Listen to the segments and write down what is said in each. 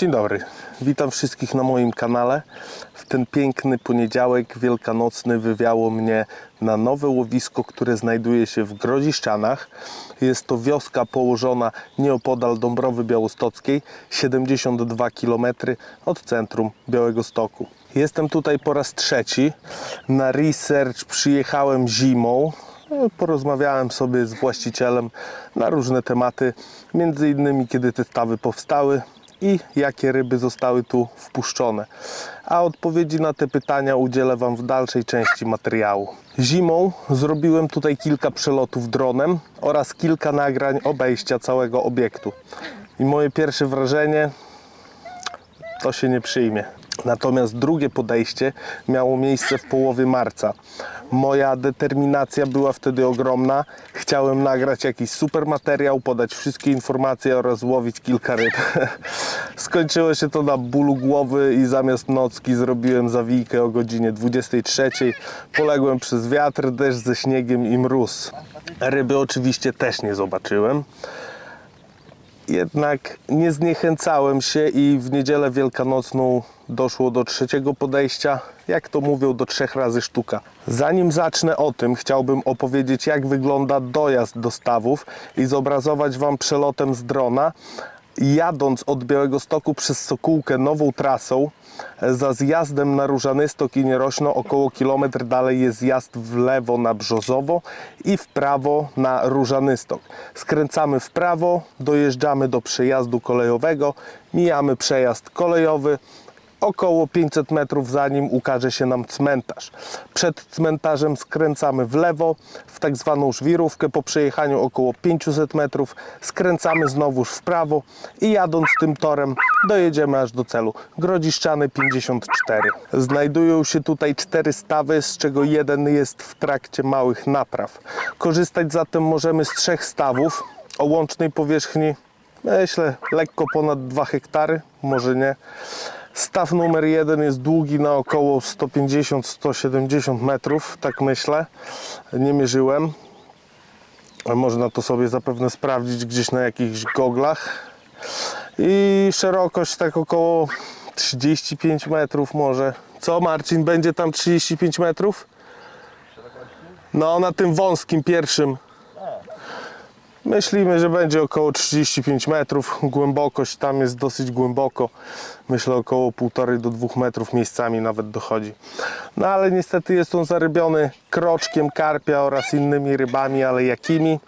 Dzień dobry, witam wszystkich na moim kanale. W ten piękny poniedziałek wielkanocny wywiało mnie na nowe łowisko, które znajduje się w Grodziszczanach. Jest to wioska położona nieopodal Dąbrowy Białostockiej, 72 km od centrum Białegostoku. Jestem tutaj po raz trzeci. Na research przyjechałem zimą, Porozmawiałem sobie z właścicielem na różne tematy, między innymi kiedy te stawy powstały i jakie ryby zostały tu wpuszczone. A odpowiedzi na te pytania udzielę Wam w dalszej części materiału. Zimą zrobiłem tutaj kilka przelotów dronem oraz kilka nagrań obejścia całego obiektu. I moje pierwsze wrażenie to się nie przyjmie. Natomiast drugie podejście miało miejsce w połowie marca. Moja determinacja była wtedy ogromna. Chciałem nagrać jakiś super materiał, podać wszystkie informacje oraz złowić kilka ryb. Skończyło się to na bólu głowy i zamiast nocki zrobiłem zawijkę o godzinie 23. Poległem przez wiatr, deszcz ze śniegiem i mróz. Ryby oczywiście też nie zobaczyłem jednak nie zniechęcałem się i w niedzielę wielkanocną doszło do trzeciego podejścia, jak to mówią, do trzech razy sztuka. Zanim zacznę o tym, chciałbym opowiedzieć, jak wygląda dojazd do stawów i zobrazować Wam przelotem z drona, jadąc od Białego Stoku przez Sokółkę nową trasą, za zjazdem na Różanystok i Nierośno około kilometr dalej jest zjazd w lewo na Brzozowo i w prawo na Różanystok. Skręcamy w prawo, dojeżdżamy do przejazdu kolejowego, mijamy przejazd kolejowy, około 500 metrów za nim ukaże się nam cmentarz. Przed cmentarzem skręcamy w lewo, w tak zwaną żwirówkę. Po przejechaniu około 500 metrów skręcamy znowuż w prawo i jadąc tym torem dojedziemy aż do celu. Grodziszczany 54. Znajdują się tutaj cztery stawy, z czego jeden jest w trakcie małych napraw. Korzystać zatem możemy z trzech stawów o łącznej powierzchni myślę lekko ponad 2 hektary, może nie. Staw numer jeden jest długi na około 150-170 metrów, tak myślę. Nie mierzyłem. Można to sobie zapewne sprawdzić gdzieś na jakichś goglach. I szerokość tak około 35 metrów może. Co Marcin, będzie tam 35 metrów? No na tym wąskim pierwszym. Myślimy, że będzie około 35 metrów. Głębokość tam jest dosyć głęboko. Myślę około 1,5 do 2 metrów miejscami nawet dochodzi. No ale niestety jest on zarybiony kroczkiem karpia oraz innymi rybami, ale jakimi?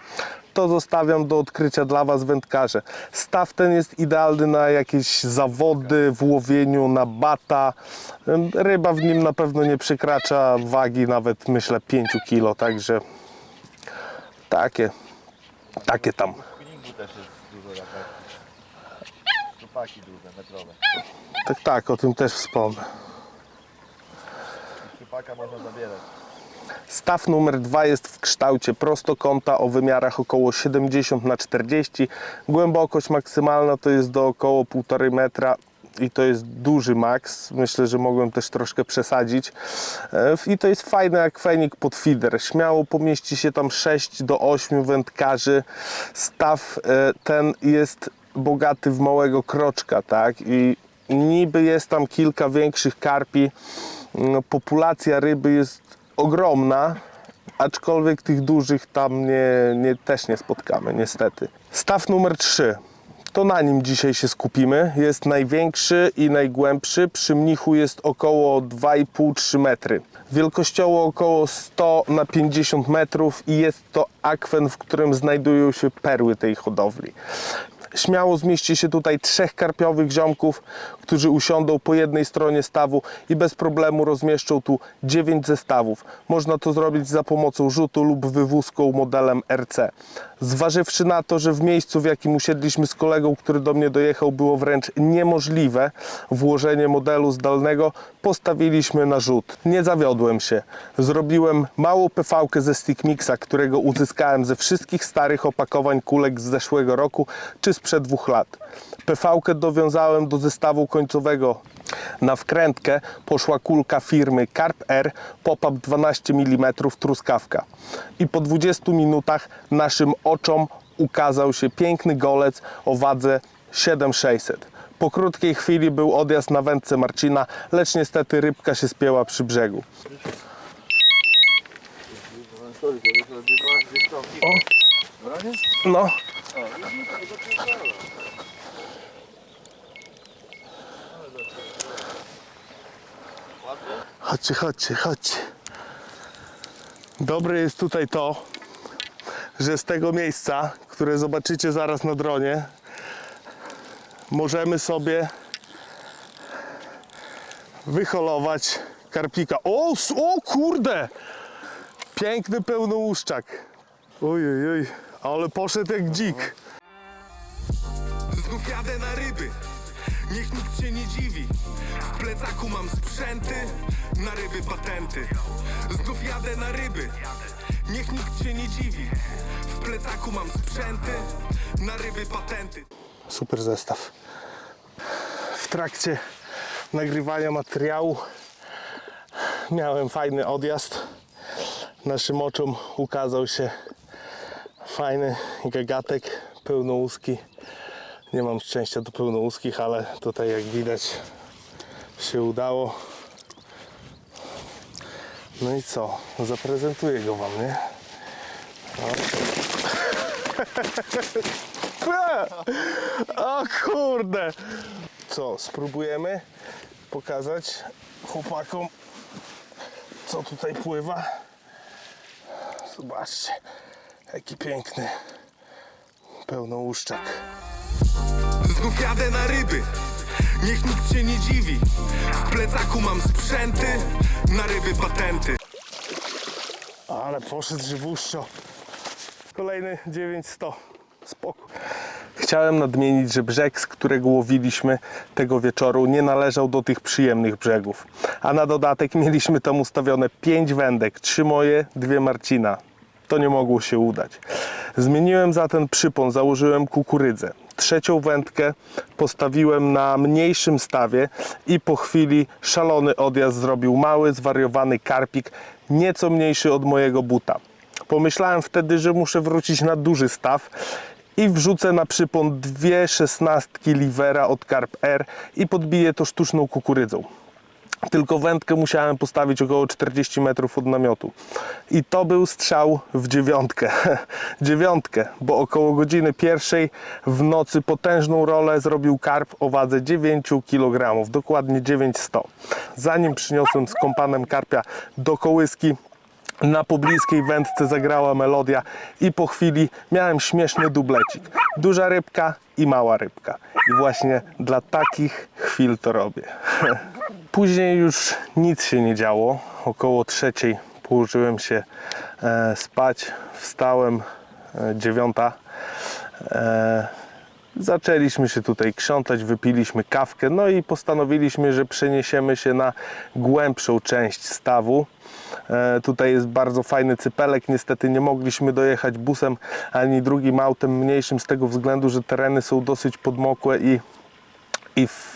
To zostawiam do odkrycia dla Was wędkarze. Staw ten jest idealny na jakieś zawody w łowieniu, na bata. Ryba w nim na pewno nie przekracza wagi nawet myślę 5 kg, także takie takie tam. spinningu też jest dużo latarki. Czupaki duże, metrowe. Tak, tak, o tym też wspomnę. Czupaka można zabierać. Staw numer dwa jest w kształcie prostokąta o wymiarach około 70 na 40. Głębokość maksymalna to jest do około 1,5 metra i to jest duży maks. Myślę, że mogłem też troszkę przesadzić. E, I to jest fajny jak pod feeder. Śmiało pomieści się tam 6 do 8 wędkarzy. Staw e, ten jest bogaty w małego kroczka, tak? I niby jest tam kilka większych karpi. No, populacja ryby jest ogromna, aczkolwiek tych dużych tam nie, nie, też nie spotkamy, niestety. Staw numer 3. To na nim dzisiaj się skupimy. Jest największy i najgłębszy. Przy mnichu jest około 2,5-3 metry. Wielkościowo około 100 na 50 metrów i jest to akwen, w którym znajdują się perły tej hodowli. Śmiało zmieści się tutaj trzech karpiowych ziomków, którzy usiądą po jednej stronie stawu i bez problemu rozmieszczą tu 9 zestawów. Można to zrobić za pomocą rzutu lub wywózką modelem RC. Zważywszy na to, że w miejscu, w jakim usiedliśmy z kolegą, który do mnie dojechał, było wręcz niemożliwe włożenie modelu zdalnego, postawiliśmy na rzut. Nie zawiodłem się. Zrobiłem małą PV-kę ze Stickmixa, którego uzyskałem ze wszystkich starych opakowań kulek z zeszłego roku czy sprzed dwóch lat. PV-kę dowiązałem do zestawu końcowego. Na wkrętkę poszła kulka firmy Carp Air Pop-Up 12 mm truskawka. I po 20 minutach naszym oczom ukazał się piękny golec o wadze 7600. Po krótkiej chwili był odjazd na wędce Marcina, lecz niestety rybka się spięła przy brzegu. O. No, Chodźcie, chodźcie, chodźcie. Dobre jest tutaj to, że z tego miejsca, które zobaczycie zaraz na dronie, możemy sobie wyholować karpika. O, o kurde! Piękny pełnouszczak. Oj, oj, ale poszedł jak dzik. Znów jadę na ryby, niech nikt się nie dziwi W plecaku mam sprzęty, na ryby patenty Znów jadę na ryby, niech nikt się nie dziwi W plecaku mam sprzęty, na ryby patenty Super zestaw. W trakcie nagrywania materiału miałem fajny odjazd. Naszym oczom ukazał się fajny gagatek pełnołuski. Nie mam szczęścia do pełnołuskich, ale tutaj jak widać się udało. No i co? Zaprezentuję go Wam, nie? O kurde! Co, spróbujemy pokazać chłopakom, co tutaj pływa? Zobaczcie, jaki piękny pełnouszczak. Znów jadę na ryby, niech nikt się nie dziwi W plecaku mam sprzęty, na ryby patenty Ale poszedł żywuszczo. Kolejny 9100. Spoko. Chciałem nadmienić, że brzeg, z którego łowiliśmy tego wieczoru, nie należał do tych przyjemnych brzegów. A na dodatek mieliśmy tam ustawione 5 wędek, 3 moje, 2 Marcina. To nie mogło się udać. Zmieniłem zatem przypon, założyłem kukurydzę. Trzecią wędkę postawiłem na mniejszym stawie i po chwili szalony odjazd zrobił mały, zwariowany karpik, nieco mniejszy od mojego buta. Pomyślałem wtedy, że muszę wrócić na duży staw i wrzucę na przypon dwie szesnastki livera od Carp R i podbiję to sztuczną kukurydzą. Tylko wędkę musiałem postawić około 40 metrów od namiotu. I to był strzał w dziewiątkę. dziewiątkę, bo około godziny pierwszej w nocy potężną rolę zrobił karp o wadze 9 kg, dokładnie 900. Zanim przyniosłem z kompanem karpia do kołyski, na pobliskiej wędce zagrała melodia i po chwili miałem śmieszny dublecik. Duża rybka i mała rybka. I właśnie dla takich chwil to robię. Później już nic się nie działo. Około trzeciej położyłem się e, spać. Wstałem e, dziewiąta. E, Zaczęliśmy się tutaj krzątać, wypiliśmy kawkę, no i postanowiliśmy, że przeniesiemy się na głębszą część stawu. E, tutaj jest bardzo fajny cypelek. Niestety nie mogliśmy dojechać busem ani drugim autem mniejszym z tego względu, że tereny są dosyć podmokłe i, i w,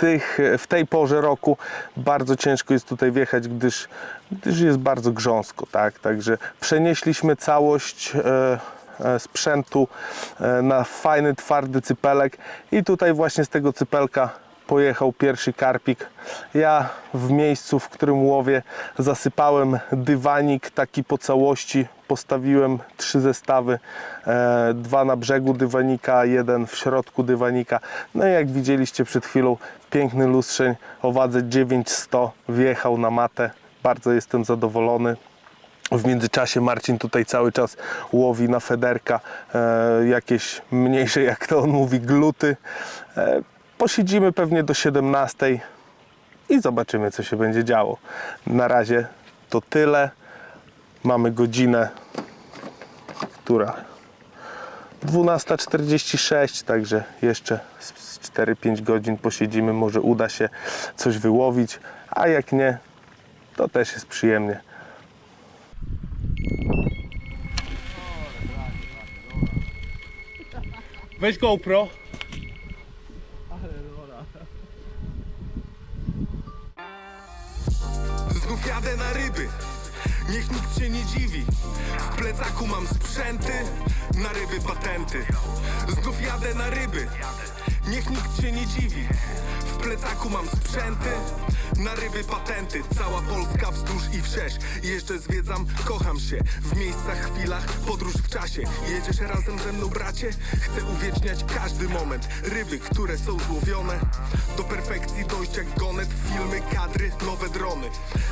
tych, w tej porze roku bardzo ciężko jest tutaj wjechać, gdyż, gdyż jest bardzo grząsko. Tak? Także przenieśliśmy całość. E, e, sprzętu e, na fajny, twardy cypelek i tutaj właśnie z tego cypelka pojechał pierwszy karpik. Ja w miejscu, w którym łowię, zasypałem dywanik taki po całości. Postawiłem trzy zestawy, e, dwa na brzegu dywanika, jeden w środku dywanika. No i jak widzieliście przed chwilą, piękny lustrzeń o wadze 9100 wjechał na matę. Bardzo jestem zadowolony. W międzyczasie Marcin tutaj cały czas łowi na federka e, jakieś mniejsze, jak to on mówi, gluty. E, posiedzimy pewnie do 17 i zobaczymy, co się będzie działo. Na razie to tyle. Mamy godzinę, która 12.46, także jeszcze z 4-5 godzin posiedzimy. Może uda się coś wyłowić, a jak nie, to też jest przyjemnie. Weź GoPro. Plecaku mam sprzęty, na ryby patenty. Znów jadę na ryby, Niech nikt się nie dziwi. W plecaku mam sprzęty na ryby patenty. Cała Polska wzdłuż i wszerz. Jeżdżę, zwiedzam, kocham się. W miejscach, chwilach, podróż w czasie. Jedziesz razem ze mną, bracie? Chcę uwieczniać każdy moment. Ryby, które są złowione. Do perfekcji dojść jak gonet Nowe drony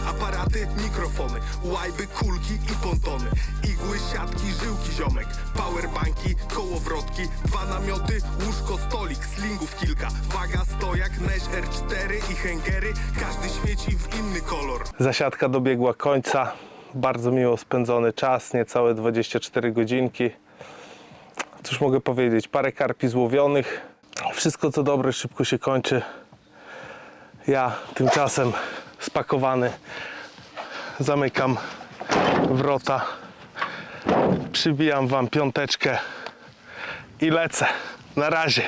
Aparaty, mikrofony Łajby, kulki i pontony Igły, siatki, żyłki, ziomek Powerbanki, kołowrotki Dwa namioty, łóżko, stolik Slingów kilka, waga, stojak Neż R4 i hęgery Każdy świeci w inny kolor Zasiadka dobiegła końca. Bardzo miło spędzony czas, niecałe 24 godzinki. Cóż mogę powiedzieć? Parę karpi złowionych. Wszystko co dobre szybko się kończy. Ja tymczasem spakowany zamykam wrota. Przybijam wam piąteczkę i lecę. Na razie.